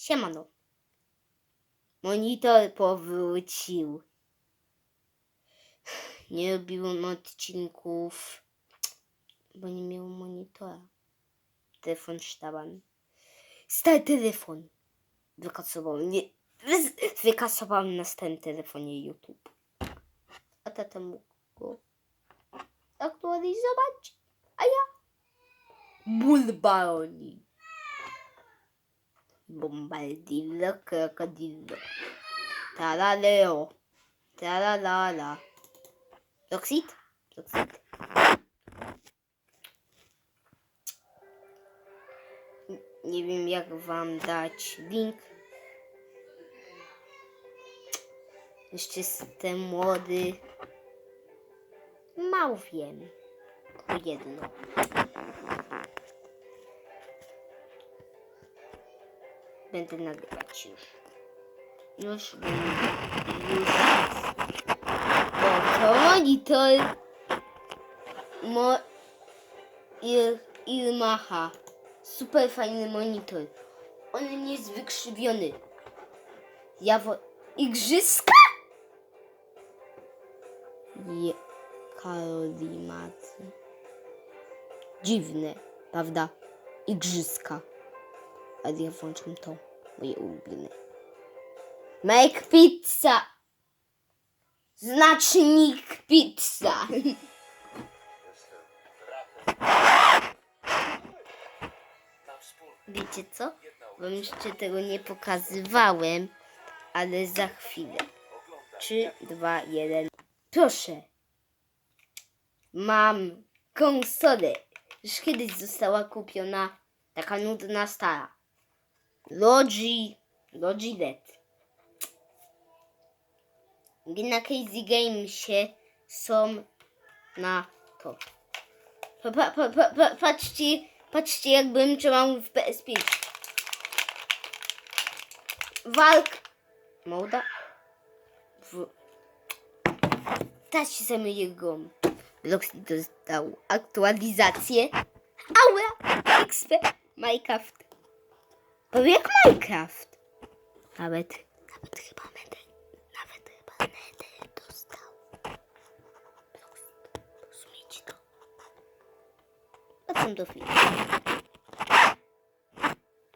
Siemano. Monitor powrócił. Nie robiłem odcinków, bo nie miałem monitora. Telefon sztaban. Stary telefon. Wykasowałem, nie, wykasowałem na starym telefonie YouTube. A tata mógł go aktualizować, a ja Bulbaroni. Bombardillo, crocodillo. Taraleo. Taralala. Toxit? Toxit. N- Nie wiem jak wam dać link. Jeszcze jestem młody. Mało wiem. Tylko jedno. Będę nagrywać już. Już, już. Bo to monitor Mo... Il... Ilmaha. Super fajny monitor. On nie jest wykrzywiony. Ja wo... Igrzyska? Je... Karolimacy. Dziwne, prawda? Igrzyska. Ale ja włączam to, moje ulubione. Make pizza! Znacznik pizza! Wiecie co? Wam jeszcze tego nie pokazywałem, ale za chwilę. 3, 2, 1. Proszę. Mam konsolę. Już kiedyś została kupiona taka nudna stara. Logi, Logi LED. Gdy na Casey Gamesie są na to. Pa, pa, pa, pa, pa, patrzcie, patrzcie jakbym trzymał w PS5. Walk. Moda. W... Taci same jego. Bloxy dostał aktualizację. Aura. XP. Minecraft. Powie jak Minecraft. Nawet, nawet chyba Nether, nawet chyba Nether dostał. Rozumiecie to? Wracam do filmu.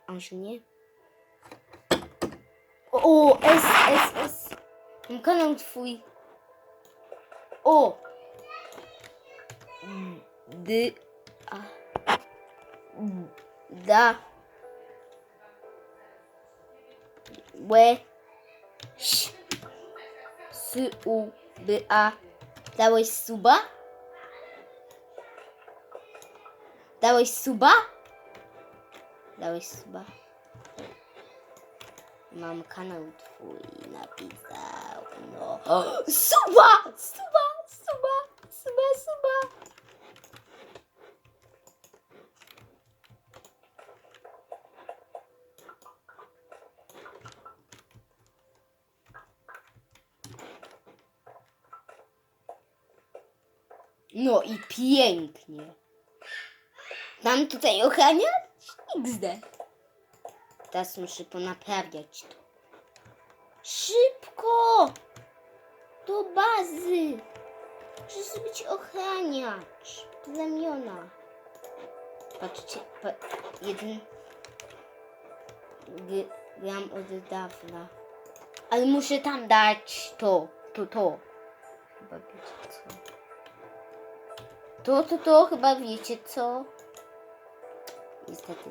A może nie? O, S, S, S. Mam kanał twój. O! D, a, da, łe, ś, s, u, b, a. Dałeś suba? Dałeś suba? Dałeś suba? Mam kanał twój napisał. No. Suba! Suba! Suba! Suba! Suba! No i pięknie. Mam tutaj ochraniać? XD. Teraz muszę ponaprawiać to. Szybko! Do bazy! Muszę zrobić ochraniacz. Plemiona. Patrzcie, pa, jeden gram od dawna. Ale muszę tam dać to, to, to. Chyba. To, to, to, chyba wiecie co. Niestety.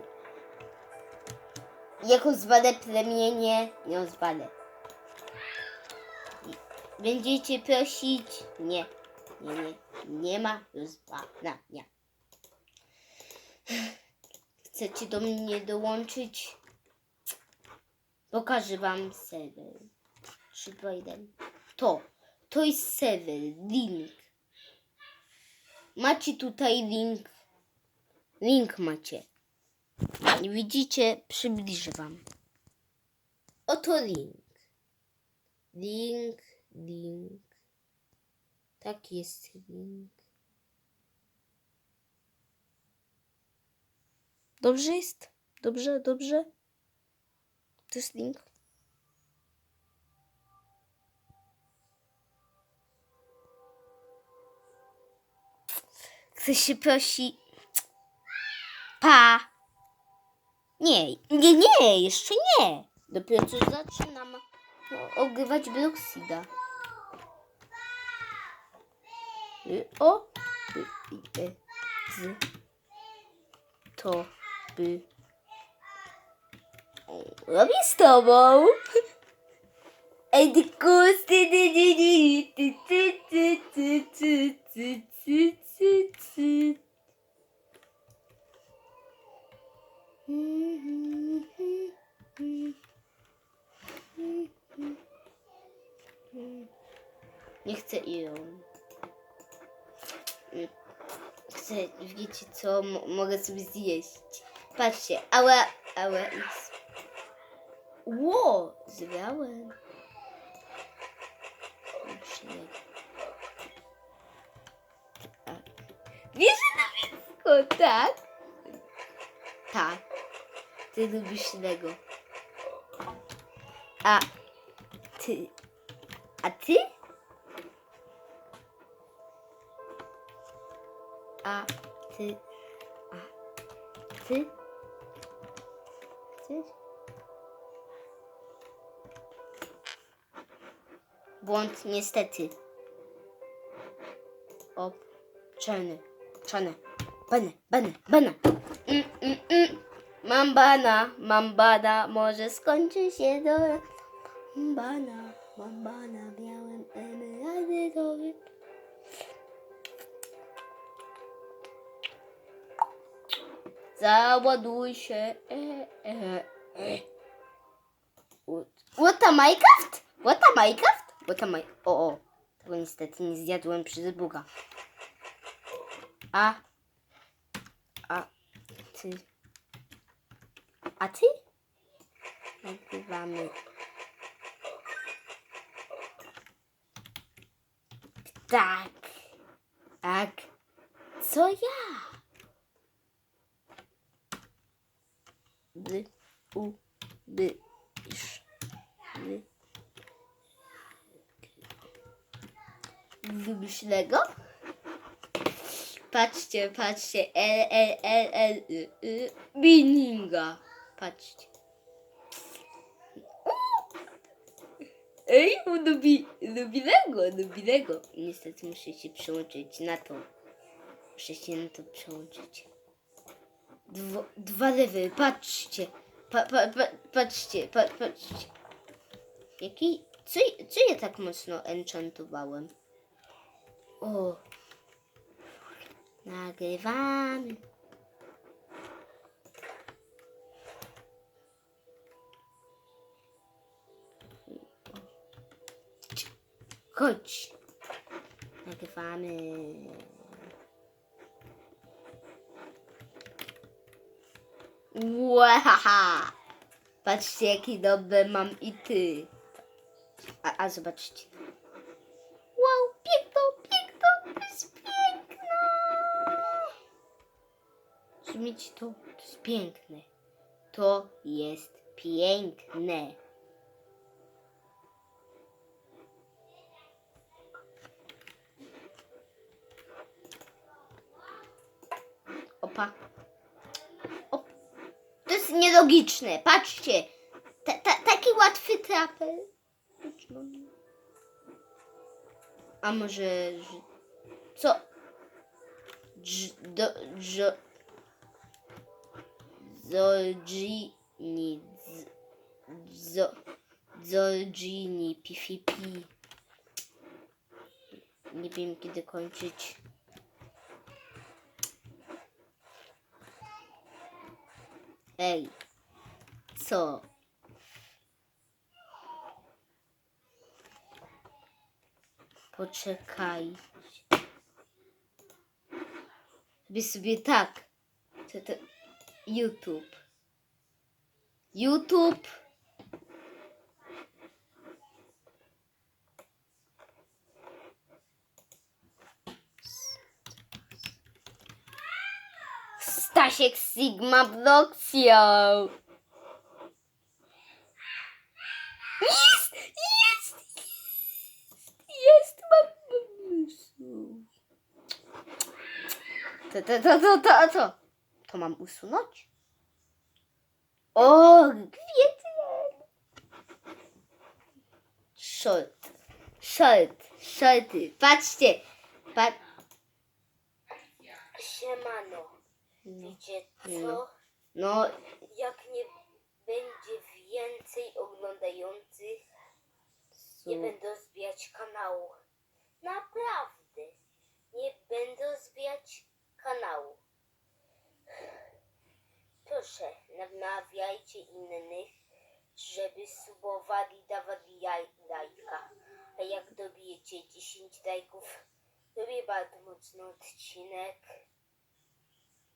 Jako zwalę plemienie, ją zwalę. Będziecie prosić? Nie, nie, nie, nie ma rozwalania. Chcecie do mnie dołączyć? Pokażę wam serwer. 3, 2, 1. To, to jest serwer, link. Macie tutaj link. Link macie. Widzicie, przybliżę wam. Oto link. Link, link. Tak jest link. Dobrze jest? Dobrze, dobrze? To jest link. Ktoś się prosi. Pa. Nie, nie, nie, jeszcze nie. Dopiero co zaczynam ogrywać Bloxida. Y, O, y, y, e, z, to, by. Robię z tobą. Ej, ty kusty, ty, ty, ty, ty, ty, ty, ty, ty, ty, ty, ty, ty. Nie chcę ją. Chcę, wiecie co, mo- mogę sobie zjeść. Patrzcie, ała, ała. Ło, zwiałem. Śnieg. Tak. Wiesz na blisko, tak? Tak. Ty lubisz Lego. A ty. A ty? A ty. A ty? Chcesz? Błąd niestety. O, czarny. Bana, bana, bana. Mm, mm, mm. Mam bana, mam bana, może skończy się do... Mam bana, mam bana, miałem emeraldy dowy. Załaduj się. E, e, e. What a Minecraft? What a Minecraft? What a Mi... O, o. Tego niestety nie zjadłem przez Buga. A... A... Ty... A ty? Nagrywamy. Tak. Tak. Co ja? By, u, by, isz, by. Lubisz? Patrzcie, patrzcie. L, L, L, L, y, y, Bininga. Patrzcie. Ej, lubi, lubi Lego, lubi Lego. Niestety muszę się przełączyć na to. Muszę się na to przełączyć. Dwo, dwa lewy, patrzcie. Pa, pa, pa, patrzcie, pa, patrzcie. Jaki, co, co ja tak mocno enchantowałem? O. Nagrywamy. Chodź. Nagrywamy. Łahaha. Patrzcie, jaki dobry mam i ty. A, a zobaczcie. Zrozumiecie to? To jest piękne. To jest piękne. Opa. Op. To jest nielogiczne. Patrzcie. Ta, ta, taki łatwy trapel. A może... że- Co? Dż, do, dżo, Zolgini. z- Zo, Zolgini. PvP. Nie wiem kiedy kończyć. Ej. Co? Poczekaj. Robię sobie tak. To, to YouTube. YouTube. Stasiek Sigma Produkcją. Jest, jest, jest, jest, mam pomysł. To, to, to, to, to, to. To mam usunąć? O, kwiecie. Short. Short. Shorty. Patrzcie. Pat... Siemano, wiecie No. co? No, Jak nie będzie więcej oglądających, nie będę zbijać kanału. Naprawdę. Nie będę zbijać kanału. Proszę, namawiajcie innych, żeby subowali, dawali jaj, lajka. A jak dobijecie 10 lajków, robię bardzo mocny odcinek.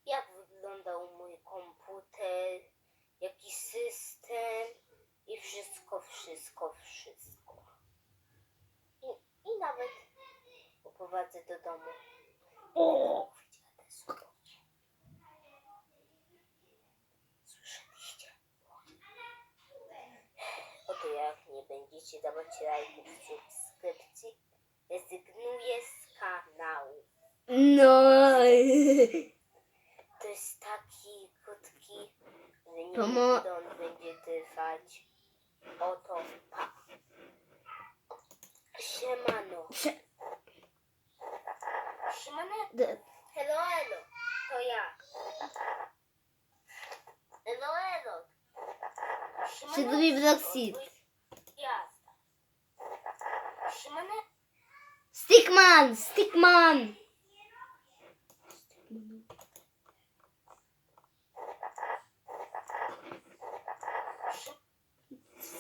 Jak wyglądał mój komputer, jaki system i wszystko, wszystko, wszystko. I, i nawet poprowadzę do domu. O! Słuchajcie. Słyszeliście? Oto jak nie będziecie dawać lajków, subskrypcji, rezygnuję z kanału. no. To jest taki krótki, że nie To wiem,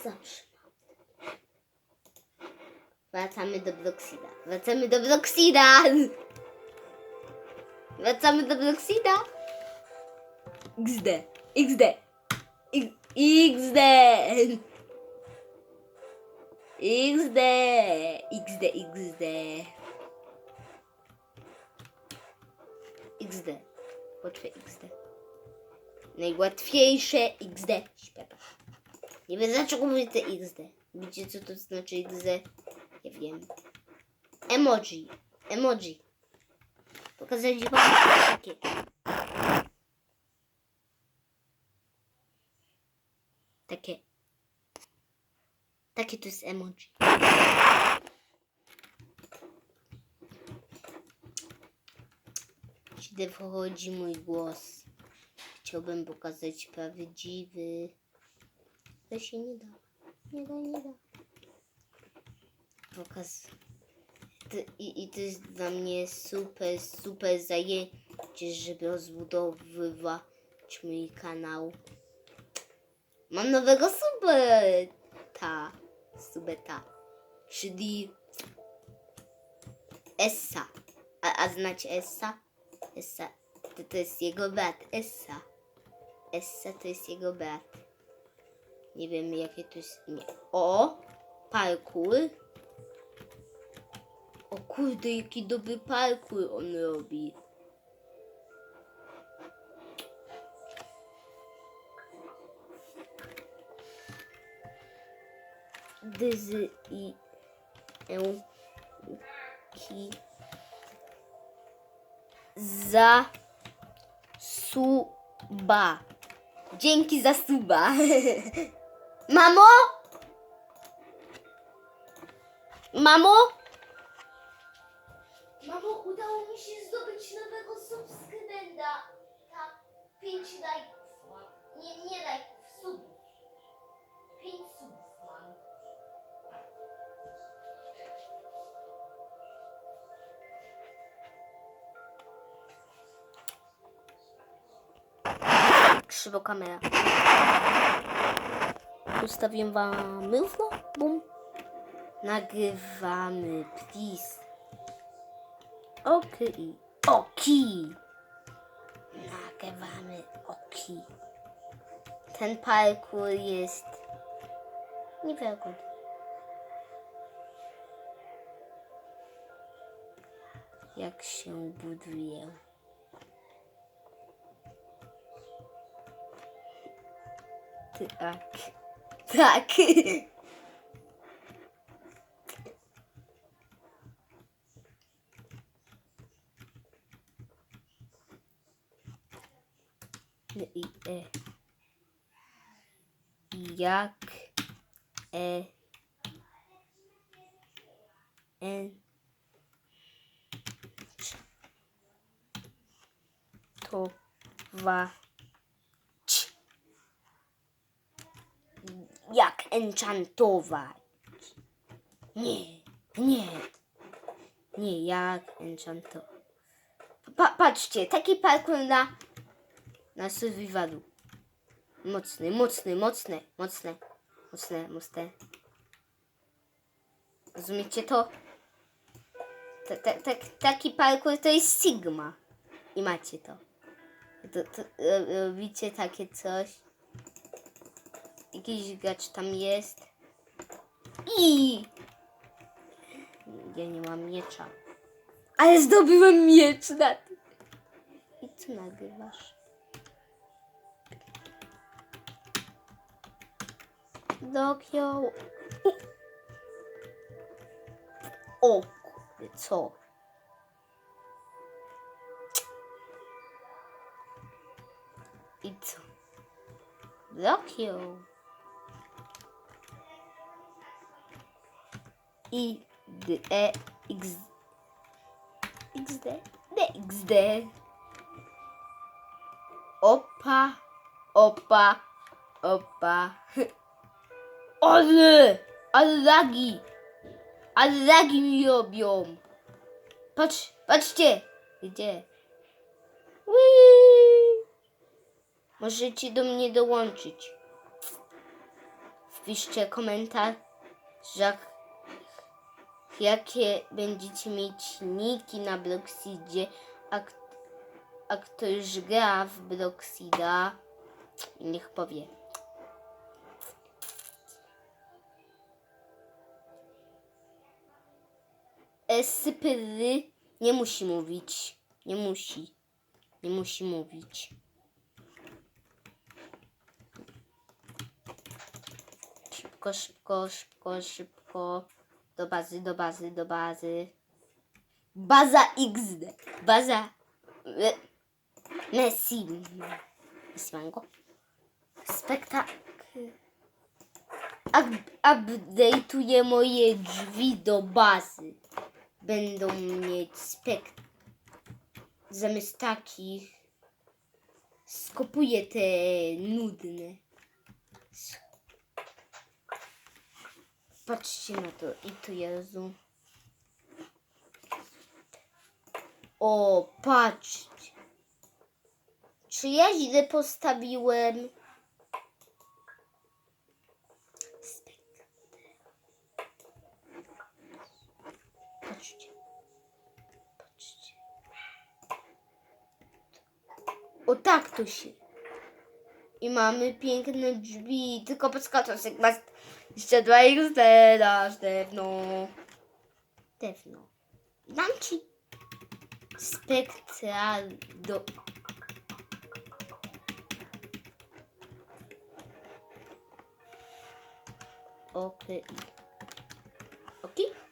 Zawsze. Wracamy do Bloxida. Wracamy do Bloxida! Wracamy do Bloxida! XD. XD. XD. XD. XD. XD. XD. Łatwe XD. Najłatwiejsze XD. Śpiewa. Nie wiem dlaczego mówię te XD. Wiecie co to znaczy XD? Ja wiem. Emoji. Emoji. Pokazać wam takie. Takie. Takie to jest emoji. Źle wchodzi mój głos. Chciałbym pokazać prawdziwy. Ale się nie da. Nie da, nie da. Pokaz. To, i, I to jest dla mnie super, super zajęcie, żeby rozbudowywać mój kanał. Mam nowego subeta. Subeta. Czyli Essa. A, a znacie Essa? Essa. To, to jest jego brat. Essa. Essa to jest jego brat. Nie wiem jakie to jest. O! Parkour. O kurde, jaki dobry parkour on robi. Dyzy i Ełki za suba. Dzięki za suba. Mamo? Mamo? Mamo, udało mi się zdobyć nowego subskrybenta. Tak, pięć lajków mam. Nie, nie lajków, Krzywo kamera. Ustawię wam równo. Bum. Nagrywamy, please. Okej. Oki. Nagrywamy, oki. Ten parkour jest niewiarygodny. Jak się buduje. Tak. Tak. Jak. E. N. To. Wa. Enchantować? Nie, nie. Nie, jak enchantować. Pa, patrzcie, taki parkour na, na survivalu. Mocny, mocny, mocny, mocny, mocne, mocne. Rozumiecie to? Ta, ta, ta, taki parkour to jest Sigma. I macie to. to, to ro- robicie takie coś. Jakiś gracz tam jest. I ja nie mam miecza. Ale zdobyłem miecz na tym. I co nagrywasz? Dokio. O, kurde, co? I co? Dokio. I D E X XD DXD Opa Opa Opa. Ale Ale lagi Ale lagi mi robią. Patrz, patrzcie Gdzie? Whee! Możecie do mnie dołączyć. Wpiszcie komentarz jak jakie będziecie mieć niki na Bloxidzie, a, a kto już gra w Bloxida, niech powie. Sypyry nie musi mówić. Nie musi. Nie musi mówić. Szybko, szybko, szybko, szybko. Do bazy, do bazy, do bazy. Baza XD. Baza e, Messi. Smango. Spektakl. Up- Update'uję moje drzwi do bazy. Będą mieć spek. Zamiast takich skopuję te nudne. Patrzcie na to i tu Jezu. O, patrzcie. Czy ja źle postawiłem? Patrzcie. Patrzcie. O tak to się. I mamy piękne drzwi. Tylko podskoczą się chyba jeszcze dwa XD dasz dewno. Dewno. Dam ci spektral do... Okej. Okej?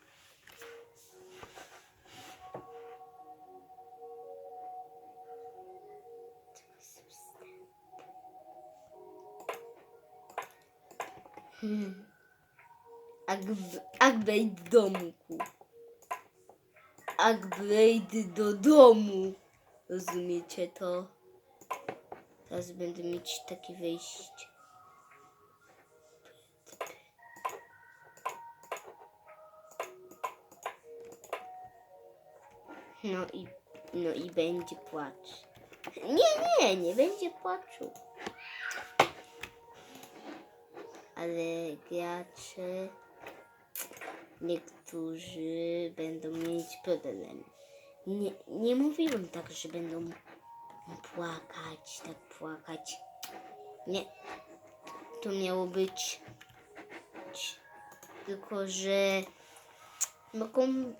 Upgrade upgrade domku. Upgrade do domu. Rozumiecie to? Teraz będę mieć takie wejście. No i, no i będzie płacz. Nie, nie, nie będzie płaczu. Ale gracze niektórzy będą mieć problem. Nie, nie mówiłem tak, że będą płakać, tak płakać. Nie. To miało być tylko, że mogą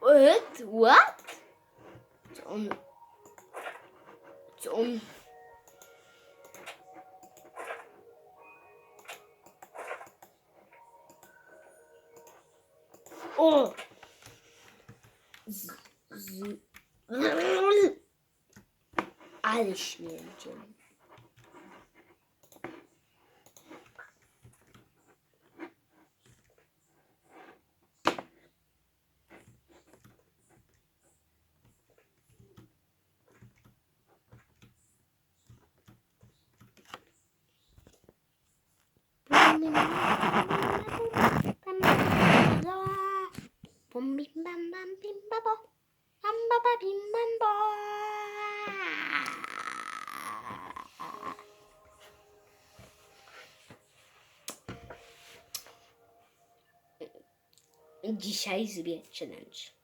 What? What? Co on... Co on... O! Z... Z... Ale Dzisiaj zrobię challenge.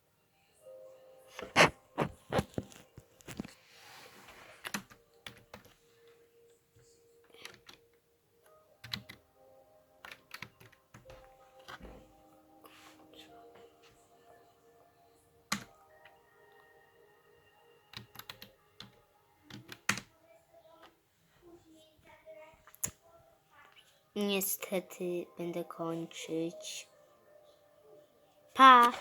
Niestety będę kończyć. Pa!